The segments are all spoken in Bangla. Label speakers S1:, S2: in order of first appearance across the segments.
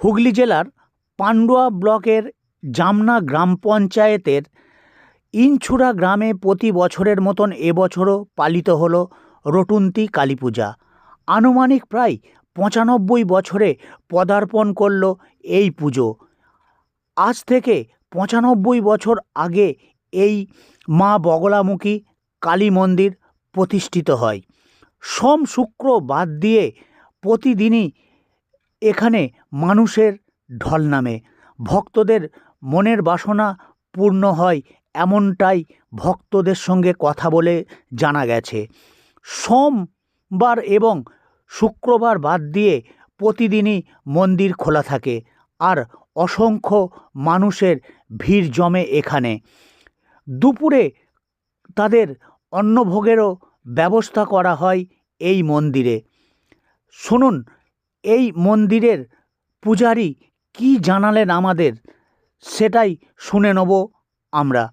S1: হুগলি জেলার পান্ডুয়া ব্লকের জামনা গ্রাম পঞ্চায়েতের ইনছুরা গ্রামে প্রতি বছরের মতন এবছরও পালিত হলো রটুন্তি কালী পূজা আনুমানিক প্রায় পঁচানব্বই বছরে পদার্পণ করল এই পুজো। আজ থেকে পঁচানব্বই বছর আগে এই মা বগলামুখী কালী মন্দির প্রতিষ্ঠিত হয়। সোম শুক্র বাদ দিয়ে প্রতিদিনই এখানে মানুষের ঢল নামে। ভক্তদের মনের বাসনা পূর্ণ হয় এমনটাই ভক্তদের সঙ্গে কথা বলে জানা গেছে। সোমবার এবং শুক্রবার বাদ দিয়ে প্রতিদিনই মন্দির খোলা থাকে আর অসংখ্য মানুষের ভিড় জমে এখানে। দুপুরে তাদের অন্নভোগেরও ব্যবস্থা করা হয় এই মন্দিরে। শুনুন এই মন্দিরের পূজারী কী জানালেন আমাদের? সেটাই শুনে নেব আমরা।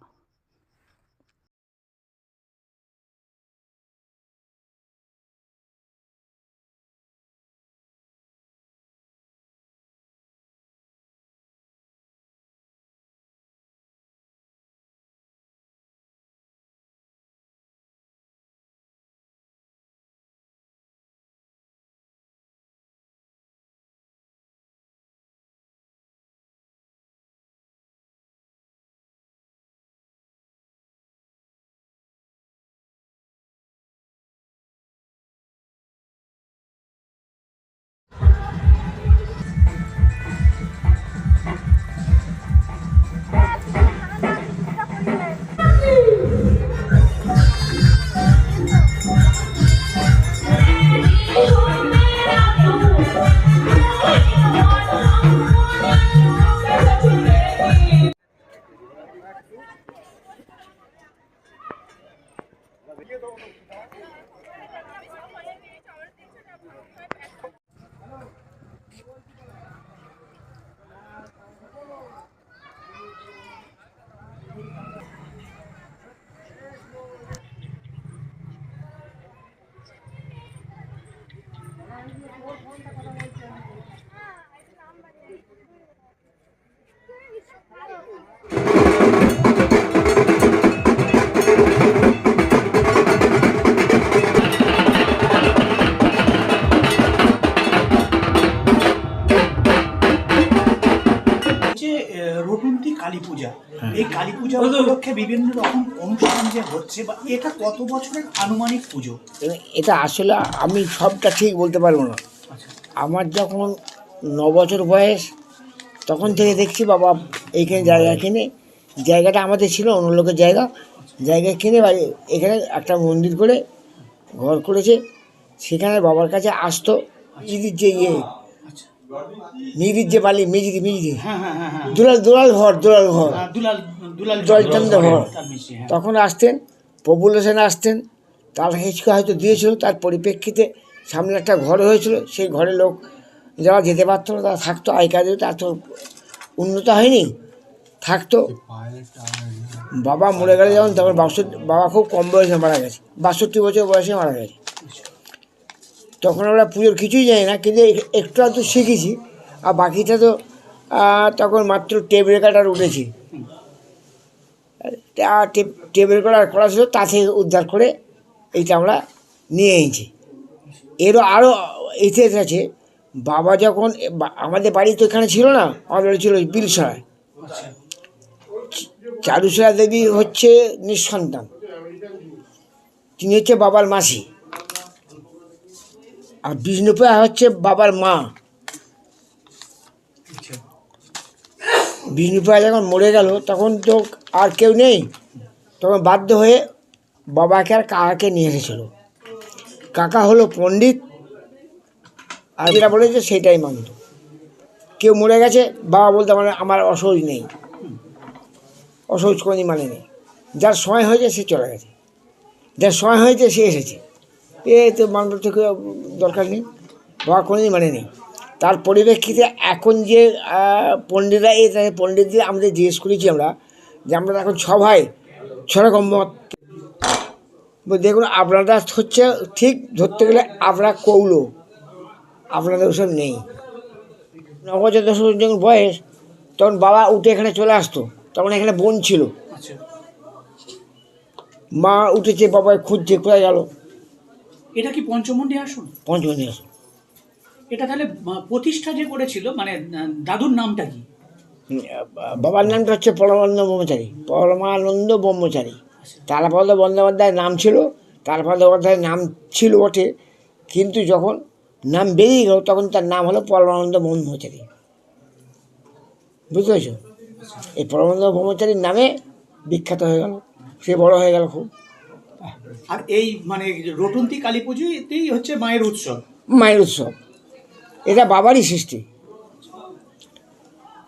S2: রটুন্তি কালী পূজা। এই কালী পূজা উপলক্ষে বিভিন্ন রকম অনুষ্ঠান যে হচ্ছে বা এটা কত বছরের আনুমানিক পুজো?
S3: এটা আসলে আমি সবটা ঠিক বলতে পারব না।
S2: আচ্ছা।
S3: আমার যখন ন বছর বয়স তখন থেকে দেখছি বাবা এইখানে জায়গা কিনে জায়গাটা আমাদের ছিল অন্য লোকের জায়গা। জায়গা কিনে বাড়ি এখানে একটা মন্দির করে ঘর করেছে। সেখানে বাবার কাছে আসতো। মিজিদির যে ইয়ে
S2: আচ্ছা
S3: যে বালি
S2: হ্যাঁ হ্যাঁ
S3: দুলাল দুলাল ঘর দুলাল ঘর জয়চন্দ্র ঘর। তখন আসতেন পপুলেশন আসতেন তার হিচকে হয়তো দিয়েছিল তার পরিপ্রেক্ষিতে সামনে একটা ঘর হয়েছিল সেই ঘরে লোক যারা যেতে পারতো না তারা থাকতো আই কাজে তার তো উন্নত হয়নি থাকতো। বাবা মরে গেলে যেমন তখন বাষট্টি বাবা খুব কম বয়সে মারা গেছে বাষট্টি বছর বয়সে মারা গেছে। তখন আমরা পুজোর কিছুই জানি না, কিন্তু একটু আধটু শিখেছি। আর বাকিটা তো তখন মাত্র টেপ রেখাটার উঠেছি। আর টেপ টেবিল করা করা ছিল, তা থেকে উদ্ধার করে এইটা আমরা নিয়ে এসেছি এরও আরও ইতিহাস আছে, বাবা যখন আমাদের বাড়ি তো এখানে ছিল না, আমাদের বাড়ি ছিল বিলসরায় চারুশলা দেবী হচ্ছে নিঃসন্তান। তিনি হচ্ছে বাবার মাসি। আর বিষ্ণুপ্রিয়া হচ্ছে বাবার মা।
S2: আচ্ছা।
S3: বিষ্ণুপ্রিয়া যখন মরে গেল তখন তো আর কেউ নেই। তখন বাধ্য হয়ে বাবাকে আর কাকাকে নিয়ে এসেছিল। কাকা হলো পণ্ডিত আর যেটা বলেছে সেটাই মানত। কেউ মরে গেছে বাবা বলতে মানে আমার অসহজ নেই। অসহজ কোনোদিন মানে নেই। যার সময় হয়েছে সে চলে গেছে। যার সময় হয়েছে সে এসেছে। এ তো মানব থেকে দরকার নেই বাবা কোনোদিন মানে নেই। তার পরিপ্রেক্ষিতে এখন যে পণ্ডিতরা এই তাদের পণ্ডিতদের আমাদের জিজ্ঞেস করেছি আমরা যে আমরা এখন সভায় ছরকম মত। দেখুন আপনারা হচ্ছে ঠিক ধরতে গেলে আপনারা কৌলো আপনাদের ওসব নেই। নবজাত দশ যখন বয়স তখন বাবা উঠে এখানে চলে আসতো তখন এখানে বোন ছিল।
S1: আচ্ছা।
S3: মা উঠেছে বাবা খুঁজছে কোথায় গেল?
S1: এটা কি পঞ্চমন্ডি আসন?
S3: পঞ্চমন্ডি আসন।
S1: এটা তাহলে প্রতিষ্ঠা যে করেছিল মানে দাদুর নামটা কি?
S3: বাবার নামটা হচ্ছে পরমানন্দ ব্রহ্মচারী পরমানন্দ ব্রহ্মচারী। তারাপদ বন্দ্যোপাধ্যায়ের নাম ছিল তারাপদ বন্দ্যোপাধ্যায়ের নাম ছিল বটে কিন্তু যখন নাম বেরিয়ে গেল তখন তার নাম হলো পরমানন্দ ব্রহ্মচারী। বুঝতে পেরেছ? এই পরমানন্দ ব্রহ্মচারীর নামে বিখ্যাত হয়ে গেল সে বড় হয়ে গেল খুব।
S1: আর এই মানে রটন্তি কালী পুজো এতেই হচ্ছে মায়ের উৎসব।
S3: মায়ের উৎসব। এটা বাবারই সৃষ্টি।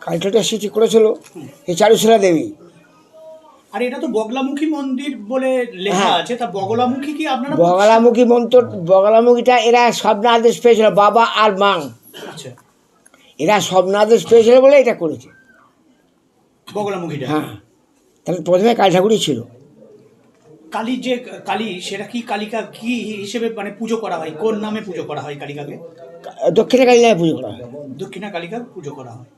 S3: কালচারটা সৃষ্টি করেছিল এই চারুশীলা দেবী।
S1: আর এটা তো বগলামুখী মন্দির বলে লেখা
S3: হ্যাঁ।
S1: আছে। তা বগলামুখী কি আপনারা
S3: বগলামুখী মন্ত্র বগলামুখীটা এরা স্বপ্ন আদেশ পেয়েছিল বাবা আর মাং।
S1: আচ্ছা।
S3: এরা স্বপ্ন আদেশ পেয়েছিল বলে এটা করেছে।
S1: বগলামুখীটা।
S3: হ্যাঁ। তাহলে প্রথমে কালী ঠাকুরই ছিল।
S1: কালীর যে কালী সেটা কি কালিকা কি হিসেবে মানে পুজো করা হয়? কোন নামে পুজো করা হয় কালিকাকে?
S3: দক্ষিণা কালিকা পুজো করা হয়।
S1: দক্ষিণা কালিকা পুজো করা হয়।